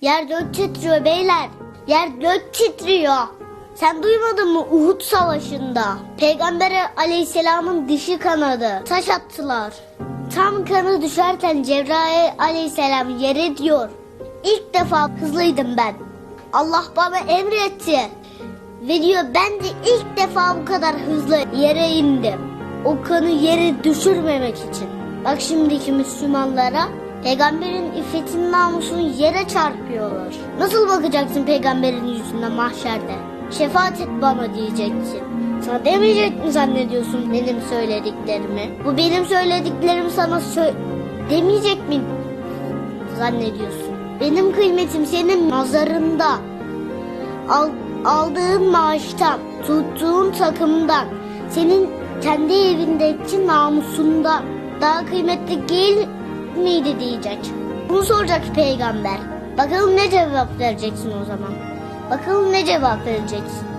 Yer gök titriyor beyler. Yer gök titriyor. Sen duymadın mı Uhud Savaşı'nda? Peygamber aleyhisselamın dişi kanadı. Taş attılar. Tam kanı düşerken Cebrail aleyhisselam yere diyor. İlk defa hızlıydım ben. Allah bana emretti. Ve diyor ben de ilk defa bu kadar hızlı yere indim. O kanı yere düşürmemek için. Bak şimdiki Müslümanlara peygamberin iffetinin namusunu yere çarpıyorlar. Nasıl bakacaksın peygamberin yüzüne mahşerde? Şefaat et bana diyeceksin. Sana demeyecek mi zannediyorsun benim söylediklerimi? Bu benim söylediklerim sana sö- demeyecek mi zannediyorsun? Benim kıymetim senin nazarında. Al, aldığın maaştan, tuttuğun takımdan, senin kendi evindeki namusundan daha kıymetli değil miydi diyecek. Bunu soracak peygamber. Bakalım ne cevap vereceksin o zaman. Bakalım ne cevap vereceksin.